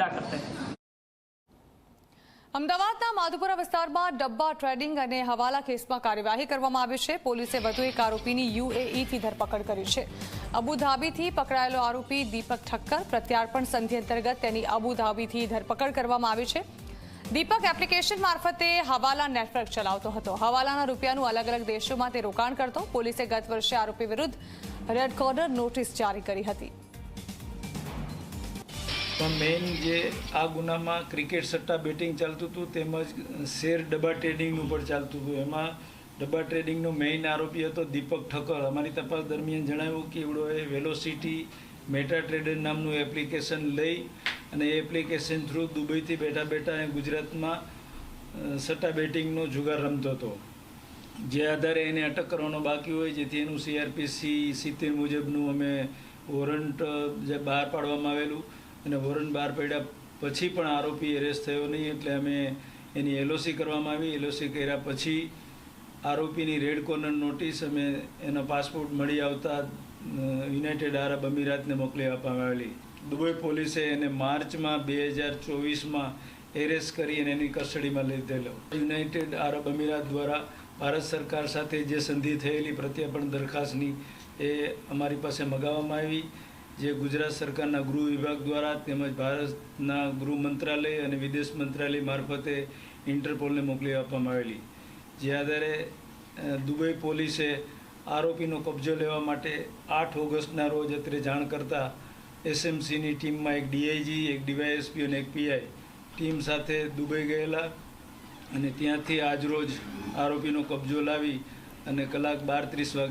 निंदा करते हैं અમદાવાદના માધુપુરા વિસ્તારમાં ડબ્બા ટ્રેડિંગ અને હવાલા કેસમાં કાર્યવાહી કરવામાં આવી છે પોલીસે વધુ એક આરોપીની યુએઈથી ધરપકડ કરી છે અબુધાબીથી પકડાયેલો આરોપી દીપક ઠક્કર પ્રત્યાર્પણ સંધિ અંતર્ગત તેની અબુધાબીથી ધરપકડ કરવામાં આવી છે દીપક એપ્લિકેશન મારફતે હવાલા નેટવર્ક ચલાવતો હતો હવાલાના રૂપિયાનું અલગ અલગ દેશોમાં તે રોકાણ કરતો પોલીસે ગત વર્ષે આરોપી વિરુદ્ધ રેડ કોર્નર નોટિસ જારી કરી હતી પણ મેઇન જે આ ગુનામાં ક્રિકેટ સટ્ટા બેટિંગ ચાલતું હતું તેમજ શેર ડબ્બા ટ્રેડિંગનું પણ ચાલતું હતું. એમાં ડબ્બા ટ્રેડિંગનો મેઇન આરોપી હતો દીપક ઠક્કર. અમારી તપાસ દરમિયાન જણાવ્યું કે એવડોએ વેલોસિટી મેટા ટ્રેડર નામનું એપ્લિકેશન લઈ અને એ એપ્લિકેશન થ્રુ દુબઈથી બેઠા બેઠા એ ગુજરાતમાં સટ્ટા બેટિંગનો જુગાર રમતો હતો. જે આધારે એને અટક કરવાનો બાકી હોય, જેથી એનું સીઆરપીસી સિત્તેર મુજબનું અમે વોરંટ જે બહાર પાડવામાં આવેલું. અને વોરંટ બહાર પડ્યા પછી પણ આરોપી એરેસ્ટ થયો નહીં એટલે અમે એની એલઓસી કરવામાં આવી. એલઓસી કર્યા પછી આરોપીની રેડ કોર્નર નોટિસ અમે એનો પાસપોર્ટ મળી આવતા યુનાઇટેડ આરબ અમીરાતને મોકલી આપવામાં આવેલી. દુબઈ પોલીસે એને માર્ચમાં બે હજાર ચોવીસમાં એરેસ્ટ કરી અને એની કસ્ટડીમાં લીધેલો યુનાઇટેડ આરબ અમીરાત દ્વારા ભારત સરકાર સાથે જે સંધિ થયેલી પ્રત્યર્પણ દરખાસ્તની એ અમારી પાસે મગાવવામાં આવી. જે ગુજરાત સરકારના ગૃહ વિભાગ દ્વારા તેમજ ભારતના ગૃહ મંત્રાલય અને વિદેશ મંત્રાલય મારફતે ઇન્ટરપોલને મોકલી આપવામાં આવેલી. જે આધારે દુબઈ પોલીસે આરોપીનો કબજો લેવા માટે આઠ ઓગસ્ટના રોજ અત્રે જાણ કરતા એસએમસીની ટીમમાં એક ડીઆઈજી, એક ડીવાયએસપી અને એક પીઆઈ ટીમ સાથે દુબઈ ગયેલા અને ત્યાંથી આજરોજ આરોપીનો કબજો લાવી અને કલાક બાર ત્રીસ વાગે